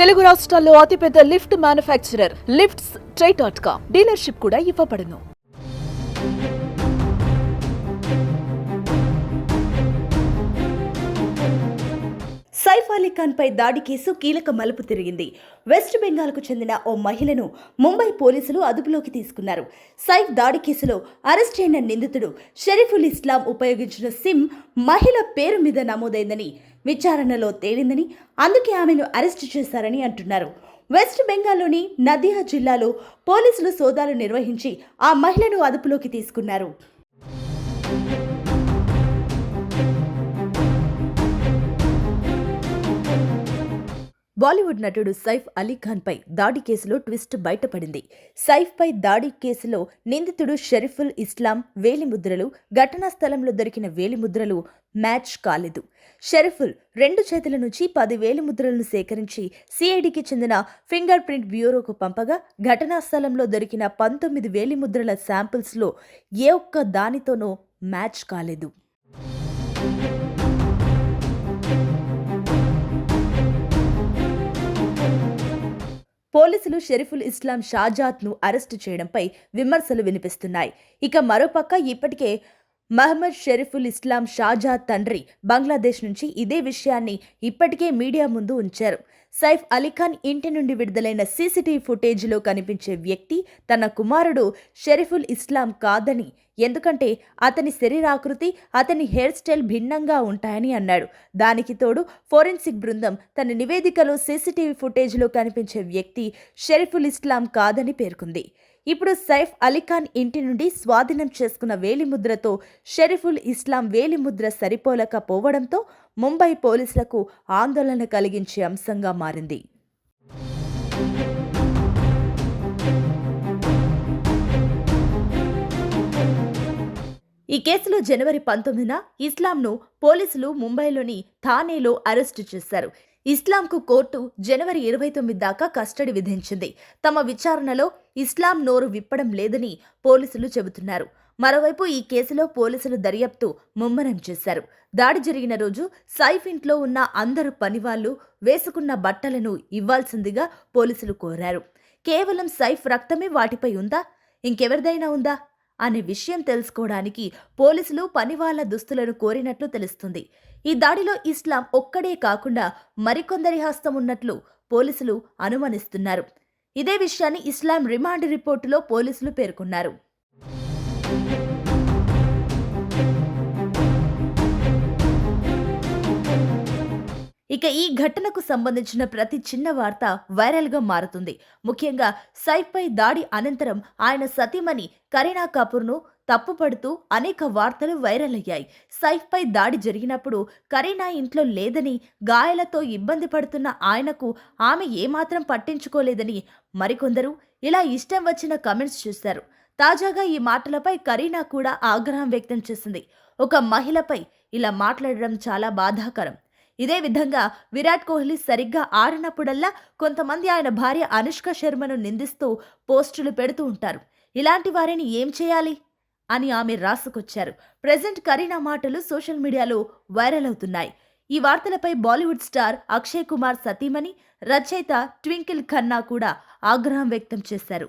తెలుగు రాష్ట్రాల్లో అతిపెద్ద lift manufacturer lifts try dot com dealership కూడా ఇవ్వబడును. సైఫ్ అలీ ఖాన్పై దాడి కేసు కీలక మలుపు తిరిగింది. వెస్ట్ బెంగాల్కు చెందిన ఓ మహిళను ముంబై పోలీసులు అదుపులోకి తీసుకున్నారు. సైఫ్ దాడి కేసులో అరెస్ట్ అయిన నిందితుడు షరీఫుల్ ఇస్లాం ఉపయోగించిన సిమ్ మహిళ పేరు మీద నమోదైందని విచారణలో తేలిందని అందుకే ఆమెను అరెస్ట్ చేశారని అంటున్నారు. వెస్ట్ బెంగాల్లోని నదియా జిల్లాలో పోలీసులు సోదాలు నిర్వహించి ఆ మహిళను అదుపులోకి తీసుకున్నారు. బాలీవుడ్ నటుడు సైఫ్ అలీ ఖాన్ పై దాడి కేసులో ట్విస్ట్ బయటపడింది. సైఫ్ పై దాడి కేసులో నిందితుడు షరీఫుల్ ఇస్లాం వేలిముద్రలు ఘటనా స్థలంలో దొరికిన వేలిముద్రలు మ్యాచ్ కాలేదు. షరీఫుల్ రెండు చేతుల నుంచి పది వేలిముద్రలను సేకరించి సిఐడికి చెందిన ఫింగర్ ప్రింట్ బ్యూరోకు పంపగా ఘటనా స్థలంలో దొరికిన పంతొమ్మిది వేలిముద్రల శాంపిల్స్లో ఏ ఒక్క దానితోనూ మ్యాచ్ కాలేదు. పోలీసులు షరీఫుల్ ఇస్లాం షాజాద్ను అరెస్టు చేయడంపై విమర్శలు వినిపిస్తున్నాయి. ఇక మరోపక్క ఇప్పటికే మహమ్మద్ షరీఫుల్ ఇస్లాం షాజా తండ్రి బంగ్లాదేశ్ నుంచి ఇదే విషయాన్ని ఇప్పటికే మీడియా ముందు ఉంచారు. సైఫ్ అలీఖాన్ ఇంటి నుండి విడుదలైన సీసీటీవీ ఫుటేజ్లో కనిపించే వ్యక్తి తన కుమారుడు షరీఫుల్ ఇస్లాం కాదని ఎందుకంటే అతని శరీరాకృతి అతని హెయిర్ స్టైల్ భిన్నంగా ఉంటాయని అన్నాడు. దానికి తోడు ఫోరెన్సిక్ బృందం తన నివేదికలో సీసీటీవీ ఫుటేజ్లో కనిపించే వ్యక్తి షరీఫుల్ ఇస్లాం కాదని పేర్కొంది. ఇప్పుడు సైఫ్ అలీఖాన్ ఇంటి నుండి స్వాధీనం చేసుకున్న వేలిముద్రతో షరీఫుల్ ఇస్లాం వేలిముద్ర సరిపోలకపోవడంతో ముంబై పోలీసులకు ఆందోళన కలిగించే అంశంగా మారింది. ఈ కేసులో జనవరి పంతొమ్మిదిన ఇస్లాంను పోలీసులు ముంబైలోని థానేలో అరెస్టు చేశారు. ఇస్లాంకు కోర్టు జనవరి ఇరవై తొమ్మిది దాకా కస్టడీ విధించింది. తమ విచారణలో ఇస్లాం నోరు విప్పడం లేదని పోలీసులు చెబుతున్నారు. మరోవైపు ఈ కేసులో పోలీసులు దర్యాప్తు ముమ్మరం చేశారు. దాడి జరిగిన రోజు సైఫ్ ఇంట్లో ఉన్న అందరు పనివాళ్ళు వేసుకున్న బట్టలను ఇవ్వాల్సిందిగా పోలీసులు కోరారు. కేవలం సైఫ్ రక్తమే వాటిపై ఉందా? ఇంకెవరిదైనా ఉందా? అనే విషయం తెలుసుకోవడానికి పోలీసులు పనివాళ్ళ దుస్తులను కోరినట్లు తెలుస్తుంది. ఈ దాడిలో ఇస్లాం ఒక్కడే కాకుండా మరికొందరి హస్తం ఉన్నట్లు పోలీసులు అనుమానిస్తున్నారు. ఇదే విషయాన్ని ఇస్లాం రిమాండ్ రిపోర్టులో పోలీసులు పేర్కొన్నారు. ఇక ఈ ఘటనకు సంబంధించిన ప్రతి చిన్న వార్త వైరల్గా మారుతుంది. ముఖ్యంగా సైఫ్పై దాడి అనంతరం ఆయన సతీమణి కరీనా కపూర్ను తప్పుపడుతూ అనేక వార్తలు వైరల్ అయ్యాయి సైఫ్పై దాడి జరిగినప్పుడు కరీనా ఇంట్లో లేదని గాయాలతో ఇబ్బంది పడుతున్న ఆయనకు ఆమె ఏమాత్రం పట్టించుకోలేదని మరికొందరు ఇలా ఇష్టం వచ్చిన కమెంట్స్ చేశారు. తాజాగా ఈ మాటలపై కరీనా కూడా ఆగ్రహం వ్యక్తం చేసింది. ఒక మహిళపై ఇలా మాట్లాడడం చాలా బాధాకరం. ఇదే విధంగా విరాట్ కోహ్లీ సరిగ్గా ఆడినప్పుడల్లా కొంతమంది ఆయన భార్య అనుష్క శర్మను నిందిస్తూ పోస్టులు పెడుతూ ఉంటారు. ఇలాంటి వారిని ఏం చేయాలి? అని ఆమె రాసుకొచ్చారు. ప్రజెంట్ కరీనా మాటలు సోషల్ మీడియాలో వైరల్ అవుతున్నాయి. ఈ వార్తలపై బాలీవుడ్ స్టార్ అక్షయ్ కుమార్ సతీమణి రచయిత ట్వింకిల్ ఖన్నా కూడా ఆగ్రహం వ్యక్తం చేశారు.